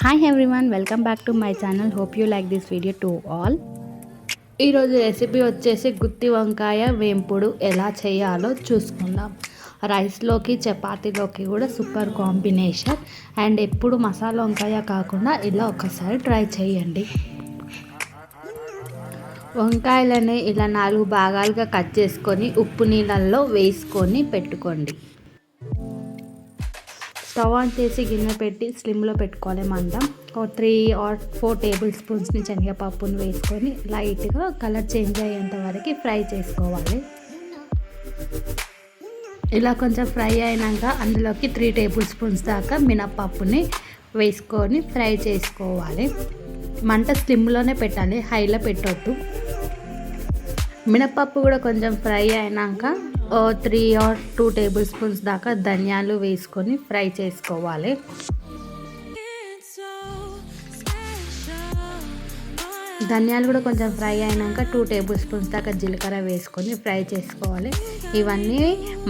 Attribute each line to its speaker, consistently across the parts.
Speaker 1: Hi everyone welcome back to my channel hope you like this video to all ఈరోజు recipe వచ్చేసి గుత్తి వంకాయ వేంపుడు ఎలా చేయాలో చూసుకుందాం. రైస్లోకి చపాతీలోకి కూడా సూపర్ కాంబినేషన్ అండ్ ఎప్పుడు మసాలా వంకాయ కాకుండా ఇలా ఒకసారి ట్రై చేయండి. వంకాయలని ఇలా నాలుగు భాగాలుగా కట్ చేసుకొని ఉప్పు నీళ్ళల్లో వేసుకొని పెట్టుకోండి. స్టవ్ ఆన్ చేసి గిన్నె పెట్టి స్లిమ్లో పెట్టుకోవాలి మందం. ఒక త్రీ ఆర్ ఫోర్ టేబుల్ స్పూన్స్ని శనగపప్పును వేసుకొని లైట్గా కలర్ చేంజ్ అయ్యేంత వరకు ఫ్రై చేసుకోవాలి. ఇలా కొంచెం ఫ్రై అయినాక అందులోకి త్రీ టేబుల్ స్పూన్స్ దాకా మినప్పప్పుని వేసుకొని ఫ్రై చేసుకోవాలి. మంట స్లిమ్లోనే పెట్టాలి హైలో పెట్టొద్దు. మినప్పప్పు కూడా కొంచెం ఫ్రై అయినాక three or two tablespoons దాకా ధనియాలు వేసుకొని ఫ్రై చేసుకోవాలి. ధనియాలు కూడా కొంచెం ఫ్రై అయినాక టూ టేబుల్ స్పూన్స్ దాకా జీలకర్ర వేసుకొని ఫ్రై చేసుకోవాలి. ఇవన్నీ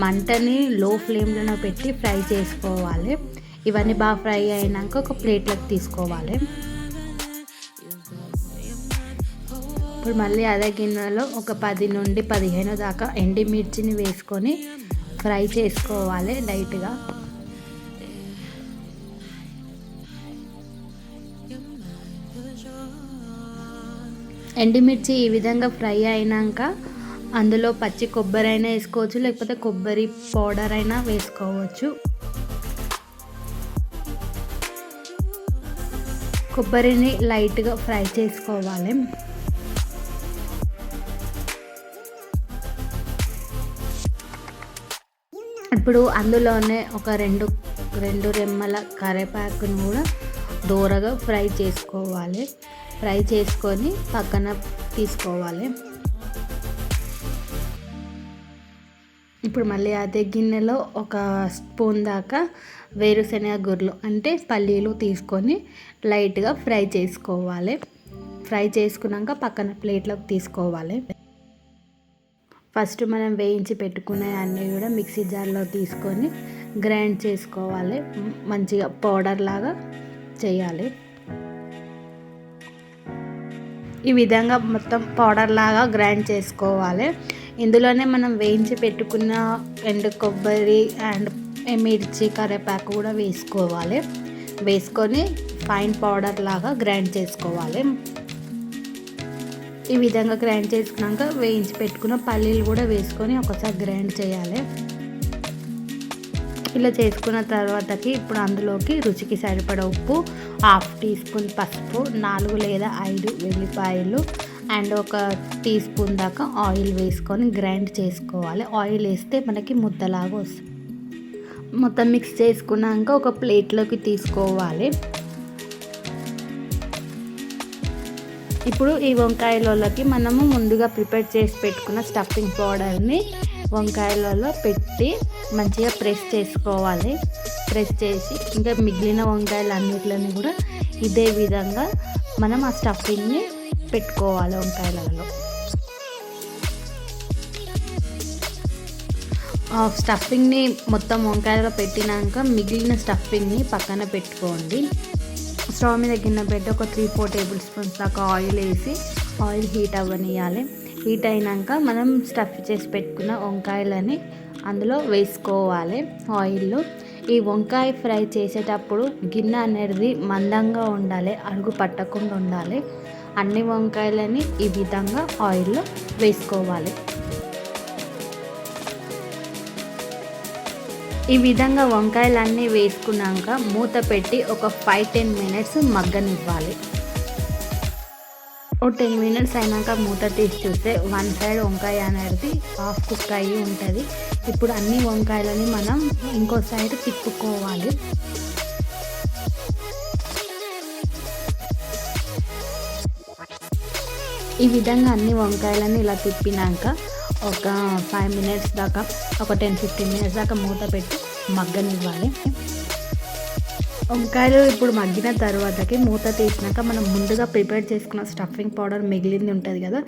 Speaker 1: మంటని లో ఫ్లేమ్లోనే పెట్టి ఫ్రై చేసుకోవాలి. ఇవన్నీ బాగా ఫ్రై అయినాక ఒక ప్లేట్లోకి తీసుకోవాలి. ఇప్పుడు మళ్ళీ అదే గిన్నెలో ఒక పది నుండి పదిహేను దాకా ఎండిమిర్చిని వేసుకొని ఫ్రై చేసుకోవాలి లైట్గా. ఎండిమిర్చి ఈ విధంగా ఫ్రై అయినాక అందులో పచ్చి కొబ్బరి అయినా వేసుకోవచ్చు లేకపోతే కొబ్బరి పౌడర్ అయినా వేసుకోవచ్చు. కొబ్బరిని లైట్గా ఫ్రై చేసుకోవాలి. ఇప్పుడు అందులోనే ఒక రెండు రెండు రెమ్మల కరివేపాకును కూడా దూరగా ఫ్రై చేసుకోవాలి. ఫ్రై చేసుకొని పక్కన తీసుకోవాలి. ఇప్పుడు మళ్ళీ అదే గిన్నెలో ఒక స్పూన్ దాకా వేరుశనగ గుర్రలు అంటే పల్లీలు తీసుకొని లైట్గా ఫ్రై చేసుకోవాలి. ఫ్రై చేసుకున్నాక పక్కన ప్లేట్లోకి తీసుకోవాలి. ఫస్ట్ మనం వేయించి పెట్టుకునే అన్నీ కూడా మిక్సీ జార్లో తీసుకొని గ్రైండ్ చేసుకోవాలి. మంచిగా పౌడర్ లాగా చేయాలి. ఈ విధంగా మొత్తం పౌడర్ లాగా గ్రైండ్ చేసుకోవాలి. ఇందులోనే మనం వేయించి పెట్టుకున్న ఎండు కొబ్బరి అండ్ మిర్చి కరివేపాకు కూడా వేసుకోవాలి. వేసుకొని ఫైన్ పౌడర్ లాగా గ్రైండ్ చేసుకోవాలి. ఈ విధంగా గ్రైండ్ చేసుకున్నాక వేయించి పెట్టుకున్న పల్లీలు కూడా వేసుకొని ఒకసారి గ్రైండ్ చేయాలి. ఇలా చేసుకున్న తర్వాతకి ఇప్పుడు అందులోకి రుచికి సరిపడ ఉప్పు హాఫ్ టీ స్పూన్ పసుపు నాలుగు లేదా ఐదు వెల్లిపాయలు అండ్ ఒక టీ స్పూన్ దాకా ఆయిల్ వేసుకొని గ్రైండ్ చేసుకోవాలి. ఆయిల్ వేస్తే మనకి ముద్దలాగా వస్తుంది. మొత్తం మిక్స్ చేసుకున్నాక ఒక ప్లేట్లోకి తీసుకోవాలి. ఇప్పుడు ఈ వంకాయలలోకి మనము ముందుగా ప్రిపేర్ చేసి పెట్టుకున్న స్టఫింగ్ పౌడర్ని వంకాయలలో పెట్టి మంచిగా ప్రెస్ చేసుకోవాలి. ప్రెస్ చేసి ఇంకా మిగిలిన వంకాయలు అన్నిటిని కూడా ఇదే విధంగా మనం ఆ స్టఫింగ్ని పెట్టుకోవాలి వంకాయలలో. స్టఫింగ్ని మొత్తం వంకాయలో పెట్టినాక మిగిలిన స్టఫింగ్ని పక్కన పెట్టుకోండి. స్టవ్ మీద గిన్నె పెట్టి ఒక త్రీ ఫోర్ టేబుల్ స్పూన్స్ దాకా ఆయిల్ వేసి ఆయిల్ హీట్ అవ్వనియాలి హీట్ అయినాక మనం స్టఫ్ చేసి పెట్టుకున్న వంకాయలని అందులో వేసుకోవాలి ఆయిల్లో. ఈ వంకాయ ఫ్రై చేసేటప్పుడు గిన్నె అనేది మందంగా ఉండాలి అడుగు పట్టకుండా ఉండాలి. అన్ని వంకాయలని ఈ విధంగా ఆయిల్లో వేసుకోవాలి. ఈ విధంగా వంకాయలన్నీ వేసుకున్నాక మూత పెట్టి ఒక ఫైవ్ టెన్ మినిట్స్ మగ్గనివ్వాలి. ఓ టెన్ మినిట్స్ అయినాక మూత తీసి చూస్తే వన్ సైడ్ వంకాయ అనేది హాఫ్ కుక్ అయ్యి ఉంటుంది. ఇప్పుడు అన్ని వంకాయలని మనం ఇంకో సైడ్ తిప్పుకోవాలి. ఈ విధంగా అన్ని వంకాయలని ఇలా తిప్పినాక ఒక ఫైవ్ మినిట్స్ దాకా ఒక టెన్ ఫిఫ్టీన్ మినిట్స్ దాకా మూత పెట్టి మగ్గనివ్వాలి. వంకాయలు ఇప్పుడు మగ్గిన తర్వాతకి మూత తీసినాక మనం ముందుగా ప్రిపేర్ చేసుకున్న స్టఫింగ్ పౌడర్ మిగిలింది ఉంటుంది కదా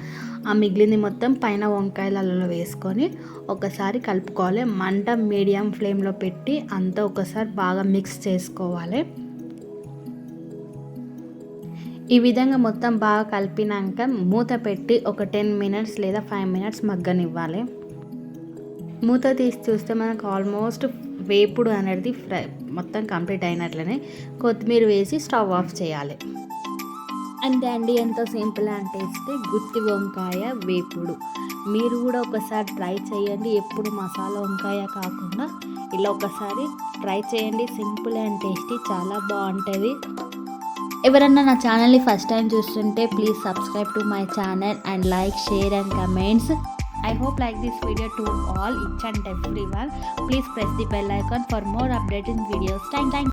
Speaker 1: ఆ మిగిలింది మొత్తం పైన వంకాయలలో వేసుకొని ఒకసారి కలుపుకోవాలి. మంట మీడియం ఫ్లేమ్లో పెట్టి అంతా ఒకసారి బాగా మిక్స్ చేసుకోవాలి. ఈ విధంగా మొత్తం బాగా కలిపినాక మూత పెట్టి ఒక టెన్ మినిట్స్ లేదా ఫైవ్ మినిట్స్ మగ్గనివ్వాలి. మూత తీసి చూస్తే మనకు ఆల్మోస్ట్ వేపుడు అనేది ఫ్రై మొత్తం కంప్లీట్ అయినట్లనే కొత్తిమీర వేసి స్టవ్ ఆఫ్ చేయాలి. అంతే అండి ఎంతో సింపుల్ అంటే ఇస్తే గుత్తి వంకాయ వేపుడు. మీరు కూడా ఒకసారి ట్రై చేయండి. ఎప్పుడు మసాలా వంకాయ కాకుండా ఇలా ఒకసారి ట్రై చేయండి. సింపుల్ అండ్ టేస్టీ చాలా బాగుంటుంది. ఎవరన్నా నా ఛానల్ని ఫస్ట్ టైం చూస్తుంటే please subscribe to my channel and like share and comments. I hope like this video to all each and every one please press the bell icon for more updating videos thank thank